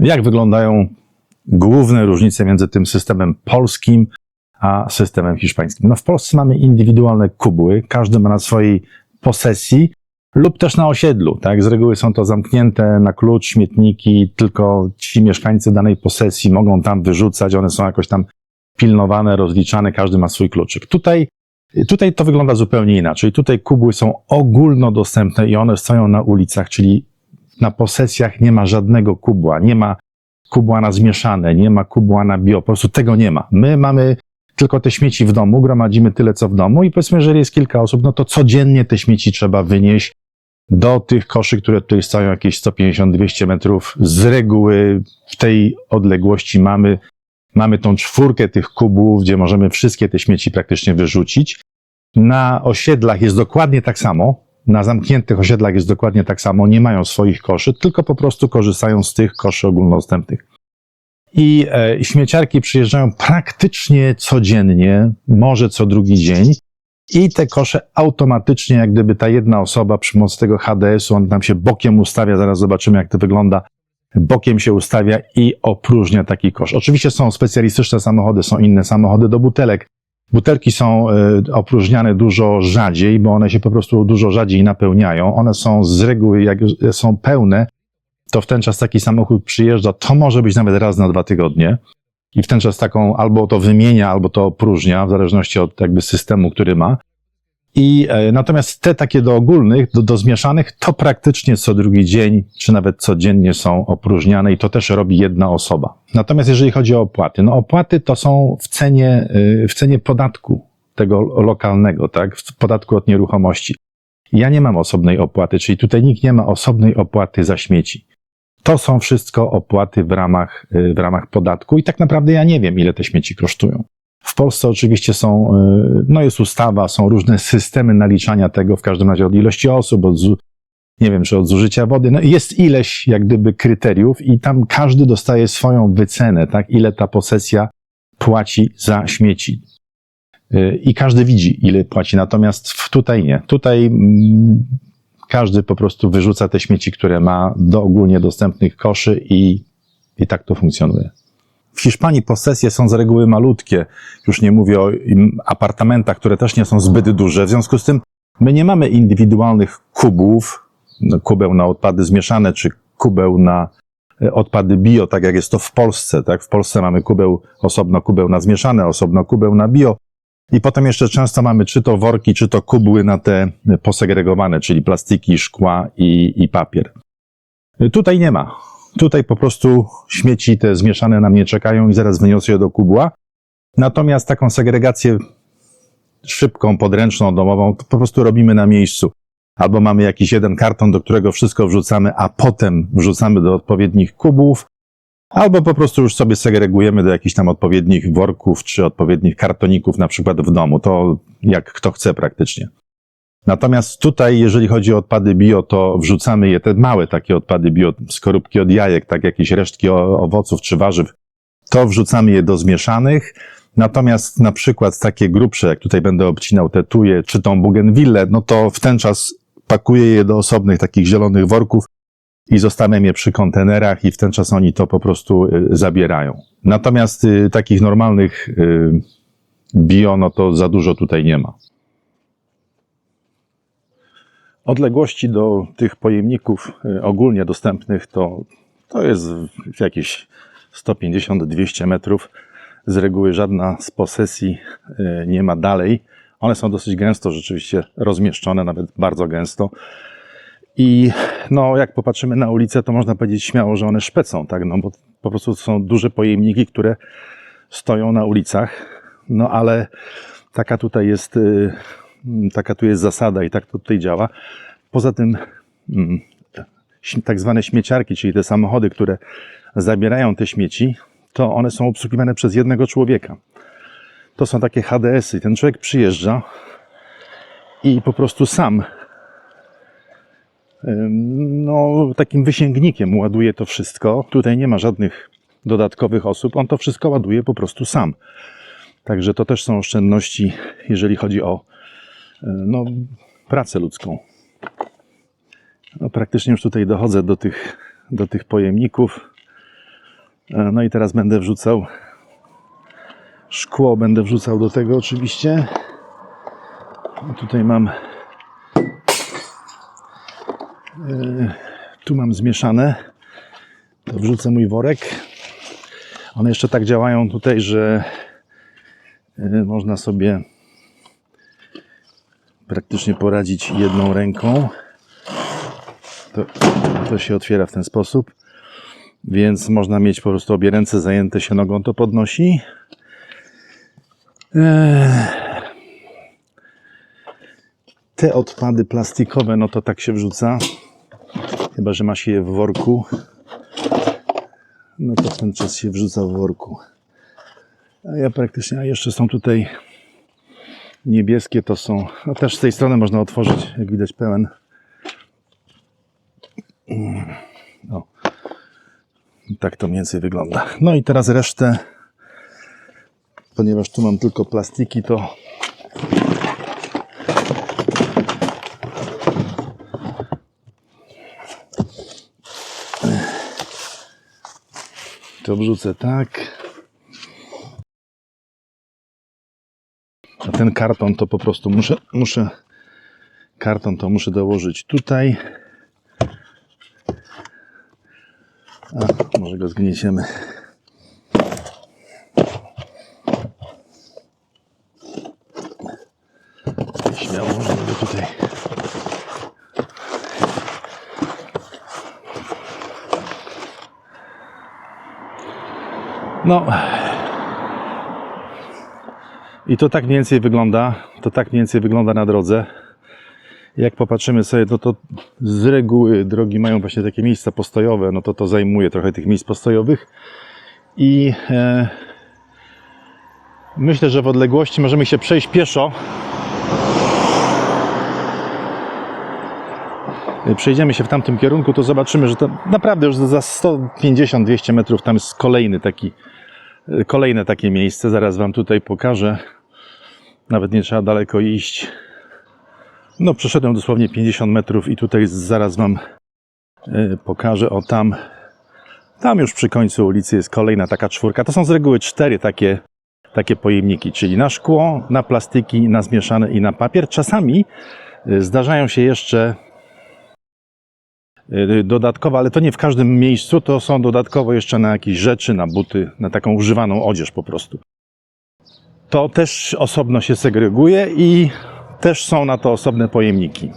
Jak wyglądają główne różnice między tym systemem polskim a systemem hiszpańskim? No w Polsce mamy indywidualne kubły, każdy ma na swojej posesji lub też na osiedlu, tak? Z reguły są to zamknięte na klucz śmietniki, tylko ci mieszkańcy danej posesji mogą tam wyrzucać, one są jakoś tam pilnowane, rozliczane, każdy ma swój kluczyk. Tutaj, tutaj to wygląda zupełnie inaczej. Tutaj kubły są ogólnodostępne i one stoją na ulicach, czyli na posesjach nie ma żadnego kubła, nie ma kubła na zmieszane, nie ma kubła na bio, po prostu tego nie ma. My mamy tylko te śmieci w domu, gromadzimy tyle co w domu i powiedzmy, jeżeli jest kilka osób, no to codziennie te śmieci trzeba wynieść do tych koszy, które tutaj stoją jakieś 150-200 metrów. Z reguły w tej odległości mamy, mamy tą czwórkę tych kubów, gdzie możemy wszystkie te śmieci praktycznie wyrzucić. Na osiedlach jest dokładnie tak samo. Na zamkniętych osiedlach jest dokładnie tak samo. Nie mają swoich koszy, tylko po prostu korzystają z tych koszy ogólnodostępnych. I e, śmieciarki przyjeżdżają praktycznie codziennie, może co drugi dzień. I te kosze automatycznie, jak gdyby ta jedna osoba przy pomocy tego HDS-u, on tam się bokiem ustawia, zaraz zobaczymy jak to wygląda, bokiem się ustawia i opróżnia taki kosz. Oczywiście są specjalistyczne samochody, są inne samochody do butelek. Butelki są e, opróżniane dużo rzadziej, bo one się po prostu dużo rzadziej napełniają. One są z reguły, jak są pełne, to w ten czas taki samochód przyjeżdża, to może być nawet raz na dwa tygodnie. I w ten czas taką albo to wymienia, albo to opróżnia, w zależności od jakby systemu, który ma. I e, natomiast te takie do ogólnych, do, do zmieszanych, to praktycznie co drugi dzień, czy nawet codziennie są opróżniane i to też robi jedna osoba. Natomiast jeżeli chodzi o opłaty, no opłaty to są w cenie, y, w cenie podatku tego lokalnego, tak, w podatku od nieruchomości. Ja nie mam osobnej opłaty, czyli tutaj nikt nie ma osobnej opłaty za śmieci. To są wszystko opłaty w ramach, y, w ramach podatku i tak naprawdę ja nie wiem, ile te śmieci kosztują. W Polsce oczywiście są, y, no jest ustawa, są różne systemy naliczania tego, w każdym razie od ilości osób, od, nie wiem, czy od zużycia wody. No jest ileś, jak gdyby, kryteriów i tam każdy dostaje swoją wycenę, tak, ile ta posesja płaci za śmieci. Y, I każdy widzi, ile płaci, natomiast tutaj nie. Tutaj mm, każdy po prostu wyrzuca te śmieci, które ma do ogólnie dostępnych koszy i, i tak to funkcjonuje. W Hiszpanii posesje są z reguły malutkie. Już nie mówię o apartamentach, które też nie są zbyt duże. W związku z tym my nie mamy indywidualnych kubów, no, kubeł na odpady zmieszane, czy kubeł na e, odpady bio, tak jak jest to w Polsce. Tak? W Polsce mamy kubeł, osobno kubeł na zmieszane, osobno kubeł na bio. I potem jeszcze często mamy czy to worki, czy to kubły na te posegregowane, czyli plastiki, szkła i, i papier. Tutaj nie ma. Tutaj po prostu śmieci te zmieszane na mnie czekają i zaraz wyniosę je do kubła. Natomiast taką segregację szybką, podręczną, domową, po prostu robimy na miejscu. Albo mamy jakiś jeden karton, do którego wszystko wrzucamy, a potem wrzucamy do odpowiednich kubów, albo po prostu już sobie segregujemy do jakichś tam odpowiednich worków, czy odpowiednich kartoników, na przykład w domu. To jak kto chce praktycznie. Natomiast tutaj, jeżeli chodzi o odpady bio, to wrzucamy je, te małe takie odpady bio, skorupki od jajek, tak jakieś resztki owoców czy warzyw, to wrzucamy je do zmieszanych. Natomiast na przykład takie grubsze, jak tutaj będę obcinał te tuje, czy tą bugenwillę, no to w ten czas pakuję je do osobnych takich zielonych worków i zostawiam je przy kontenerach i w ten czas oni to po prostu y, zabierają. Natomiast y, takich normalnych y, bio, no to za dużo tutaj nie ma. Odległości do tych pojemników y, ogólnie dostępnych to, to jest jakieś 150-200 metrów. Z reguły żadna z posesji y, nie ma dalej. One są dosyć gęsto rzeczywiście rozmieszczone, nawet bardzo gęsto. I no, jak popatrzymy na ulicę, to można powiedzieć śmiało, że one szpecą, tak? No, bo po prostu są duże pojemniki, które stoją na ulicach. No, ale taka tutaj jest, y, taka tu jest zasada i tak to tutaj działa. Poza tym, mm, tak zwane śmieciarki, czyli te samochody, które zabierają te śmieci, to one są obsługiwane przez jednego człowieka. To są takie HDS-y. Ten człowiek przyjeżdża i po prostu sam no, takim wysięgnikiem ładuje to wszystko. Tutaj nie ma żadnych dodatkowych osób. On to wszystko ładuje po prostu sam. Także to też są oszczędności, jeżeli chodzi o no, pracę ludzką. No, praktycznie już tutaj dochodzę do tych, do tych pojemników. E, No i teraz będę wrzucał szkło, będę wrzucał do tego oczywiście. Tutaj mam e, tu mam zmieszane. To wrzucę mój worek. One jeszcze tak działają tutaj, że e, można sobie praktycznie poradzić jedną ręką. To, to się otwiera w ten sposób. Więc można mieć po prostu obie ręce zajęte się nogą, to podnosi. Eee. Te odpady plastikowe, no to tak się wrzuca. Chyba, że ma się je w worku. No to w ten czas się wrzuca w worku. A ja praktycznie, a jeszcze są tutaj niebieskie, to są, no też z tej strony można otworzyć, jak widać pełen. O. Tak to mniej więcej wygląda. No i teraz resztę, ponieważ tu mam tylko plastiki, to to wrzucę tak. Ten karton to po prostu muszę, muszę karton to muszę dołożyć tutaj. A, może go zgnieciemy. Śmiało można go tutaj. No. I to tak mniej więcej wygląda. To tak mniej więcej wygląda na drodze. Jak popatrzymy sobie, no to z reguły drogi mają właśnie takie miejsca postojowe, no to to zajmuje trochę tych miejsc postojowych. I e, myślę, że w odległości możemy się przejść pieszo. E, Przejdziemy się w tamtym kierunku, to zobaczymy, że to naprawdę już za 150-200 metrów tam jest kolejny taki, e, kolejne takie miejsce. Zaraz Wam tutaj pokażę. Nawet nie trzeba daleko iść. No, przeszedłem dosłownie 50 metrów i tutaj zaraz Wam y, pokażę. O tam, tam już przy końcu ulicy jest kolejna taka czwórka. To są z reguły cztery takie, takie pojemniki, czyli na szkło, na plastiki, na zmieszane i na papier. Czasami y, zdarzają się jeszcze y, dodatkowo, ale to nie w każdym miejscu, to są dodatkowo jeszcze na jakieś rzeczy, na buty, na taką używaną odzież po prostu. To też osobno się segreguje i też są na to osobne pojemniki.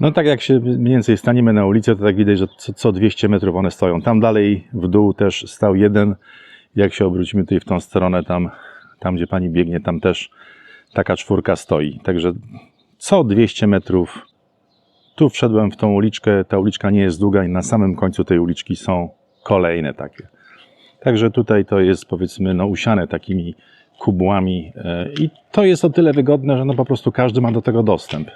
No tak jak się mniej więcej staniemy na ulicy, to tak widać, że co, co 200 metrów one stoją. Tam dalej w dół też stał jeden. Jak się obrócimy tutaj w tą stronę, tam, tam gdzie pani biegnie, tam też taka czwórka stoi. Także co 200 metrów tu wszedłem w tą uliczkę. Ta uliczka nie jest długa i na samym końcu tej uliczki są kolejne takie. Także tutaj to jest powiedzmy no, usiane takimi kubłami i to jest o tyle wygodne, że no po prostu każdy ma do tego dostęp.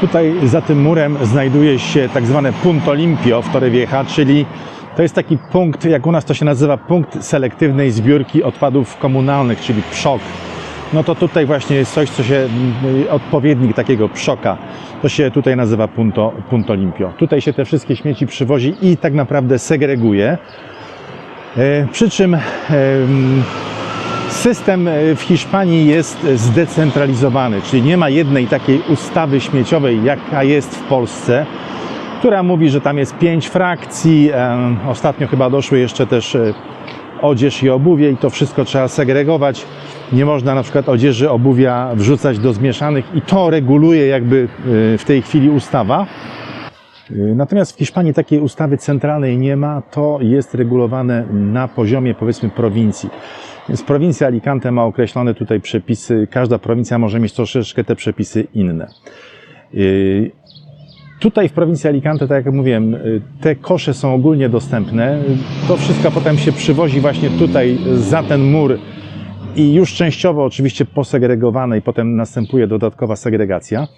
Tutaj za tym murem znajduje się tak zwane Punto Limpio w Torrevieja, czyli to jest taki punkt, jak u nas to się nazywa, punkt selektywnej zbiórki odpadów komunalnych, czyli PSZOK. No to tutaj właśnie jest coś, co się, odpowiednik takiego PSZOKa, to się tutaj nazywa Punto, Punto Limpio. Tutaj się te wszystkie śmieci przywozi i tak naprawdę segreguje. E, Przy czym em, system e, w Hiszpanii jest zdecentralizowany, czyli nie ma jednej takiej ustawy śmieciowej, jaka jest w Polsce, która mówi, że tam jest pięć frakcji. Ostatnio chyba doszły jeszcze też e, odzież i obuwie i to wszystko trzeba segregować. Nie można na przykład odzieży, obuwia wrzucać do zmieszanych i to reguluje jakby e, w tej chwili ustawa. E, Natomiast w Hiszpanii takiej ustawy centralnej nie ma, to jest regulowane na poziomie powiedzmy prowincji. Więc prowincja Alicante ma określone tutaj przepisy, każda prowincja może mieć troszeczkę te przepisy inne. Tutaj w prowincji Alicante, tak jak mówiłem, yy, te kosze są ogólnie dostępne. To wszystko potem się przywozi właśnie tutaj za ten mur i już częściowo oczywiście posegregowane i potem następuje dodatkowa segregacja.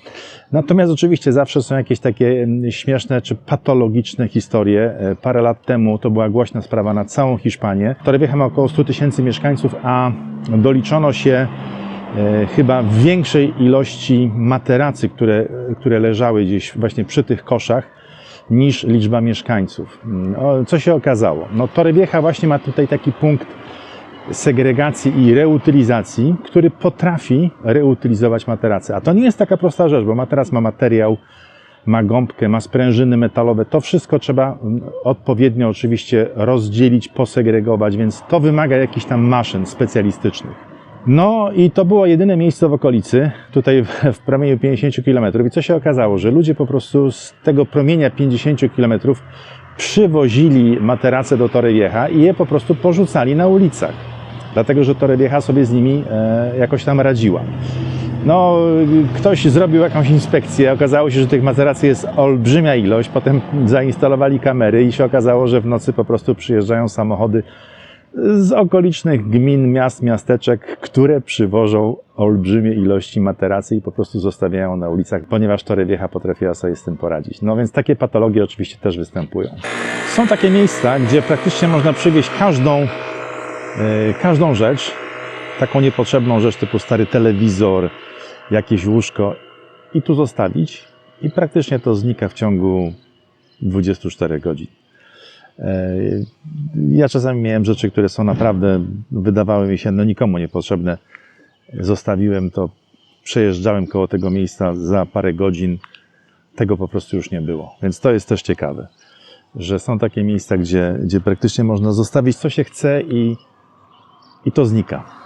Natomiast oczywiście zawsze są jakieś takie mm, śmieszne czy patologiczne historie. E, Parę lat temu to była głośna sprawa na całą Hiszpanię. Torrevieja ma około 100 tysięcy mieszkańców, a doliczono się e, chyba większej ilości materacy, które, które leżały gdzieś właśnie przy tych koszach, niż liczba mieszkańców. Mm, Co się okazało? No Torrevieja właśnie ma tutaj taki punkt segregacji i reutylizacji, który potrafi reutylizować materacę. A to nie jest taka prosta rzecz, bo materac ma materiał, ma gąbkę, ma sprężyny metalowe. To wszystko trzeba mm, odpowiednio oczywiście rozdzielić, posegregować, więc to wymaga jakichś tam maszyn specjalistycznych. No i to było jedyne miejsce w okolicy, tutaj w, w promieniu 50 km. I co się okazało, że ludzie po prostu z tego promienia 50 km przywozili materace do Torrevieja i je po prostu porzucali na ulicach. Dlatego, że Torrevieja sobie z nimi e, jakoś tam radziła. No, ktoś zrobił jakąś inspekcję, okazało się, że tych materacy jest olbrzymia ilość, potem zainstalowali kamery i się okazało, że w nocy po prostu przyjeżdżają samochody z okolicznych gmin, miast, miasteczek, które przywożą olbrzymie ilości materacy i po prostu zostawiają na ulicach, ponieważ Torrevieja potrafiła sobie z tym poradzić. No więc takie patologie oczywiście też występują. Są takie miejsca, gdzie praktycznie można przywieźć każdą, e, każdą rzecz, taką niepotrzebną rzecz typu stary telewizor, jakieś łóżko i tu zostawić i praktycznie to znika w ciągu 24 godzin. E, Ja czasami miałem rzeczy, które są naprawdę, wydawały mi się no nikomu niepotrzebne. Zostawiłem to, przejeżdżałem koło tego miejsca za parę godzin, tego po prostu już nie było. Więc to jest też ciekawe, że są takie miejsca, gdzie, gdzie praktycznie można zostawić co się chce i, i to znika.